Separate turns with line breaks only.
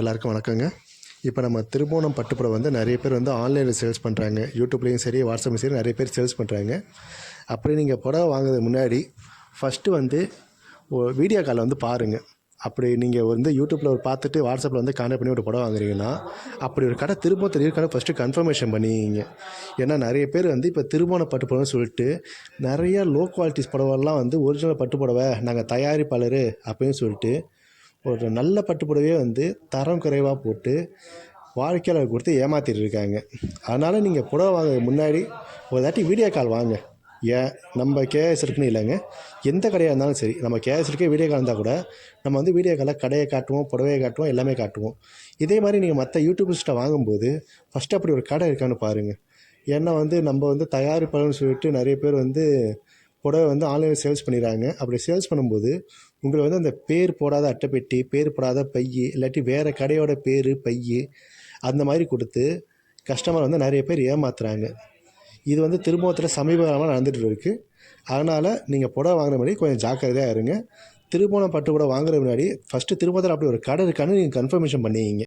எல்லாருக்கும் வணக்கங்க. இப்போ நம்ம திருபோணம் பட்டுப்புறம் வந்து நிறைய பேர் வந்து ஆன்லைனில் சேல்ஸ் பண்ணுறாங்க யூடியூப்லேயும் சரி வாட்ஸ்அப்லையும் சரி நிறைய பேர் சேல்ஸ் பண்ணுறாங்க அப்படி நீங்கள் புடவை வாங்குறதுக்கு முன்னாடி ஃபஸ்ட்டு வந்து வீடியோ காலில் வந்து பாருங்கள் அப்படி நீங்கள் வந்து யூடியூப்பில் ஒரு பார்த்துட்டு வாட்ஸ்அப்பில் வந்து கான்டாக்ட் பண்ணி ஒரு புடவை வாங்குறீங்கன்னா அப்படி ஒரு கடை திரும்ப கடை ஃபஸ்ட்டு கன்ஃபர்மேஷன் பண்ணிங்க. ஏன்னா நிறைய பேர் வந்து இப்போ திருமண பட்டு புடவைன்னு சொல்லிட்டு நிறைய லோ குவாலிட்டிஸ் புடவெல்லாம் வந்து ஒரிஜினல் பட்டு புடவை நாங்கள் தயாரிப்பாளர் அப்படின்னு சொல்லிட்டு ஒரு நல்ல பட்டு புடவையே வந்து தரம் குறைவாக போட்டு வாடிக்கையாளர் கொடுத்து ஏமாற்றிட்டு இருக்காங்க. அதனால் நீங்கள் புடவை வாங்க முன்னாடி ஒரு தாட்டி வீடியோ கால் வாங்க. ஏன்? நம்ம கேஎஸ் இருக்குன்னு இல்லைங்க. எந்த கடையாக இருந்தாலும் சரி நம்ம கேஎஸ் இருக்கே வீடியோ கால் இருந்தால் கூட நம்ம வந்து வீடியோ காலில் கடையை காட்டுவோம் புடவையை காட்டுவோம் எல்லாமே காட்டுவோம். இதே மாதிரி நீங்கள் மற்ற யூடியூபர்ஸ்ட்டை வாங்கும்போது ஃபஸ்ட்டு அப்படி ஒரு கடை இருக்கான்னு பாருங்கள் ஏன்னா வந்து நம்ம வந்து தயாரிப்பாளர்னு சொல்லிட்டு நிறைய பேர் வந்து புடவை வந்து ஆன்லைனில் சேல்ஸ் பண்ணிடுறாங்க. அப்படி சேல்ஸ் பண்ணும்போது உங்களை வந்து அந்த பேர் போடாத அட்டைப்பெட்டி பேர் போடாத பை இல்லாட்டி வேறு கடையோட பேர் பை அந்த மாதிரி கொடுத்து கஸ்டமர் வந்து நிறைய பேர் ஏமாத்துறாங்க. இது வந்து திருமணத்தில் சமீப காலமாக நடந்துகிட்டு இருக்குது அதனால் நீங்கள் புடவை வாங்குற மாதிரி கொஞ்சம் ஜாக்கிரதையாக இருங்க. திருமணம் பட்டு கூட வாங்குற முன்னாடி ஃபஸ்ட்டு திருமணத்தில் அப்படி ஒரு கடை இருக்கான்னு நீங்கள் கன்ஃபர்மேஷன் பண்ணிக்கிங்க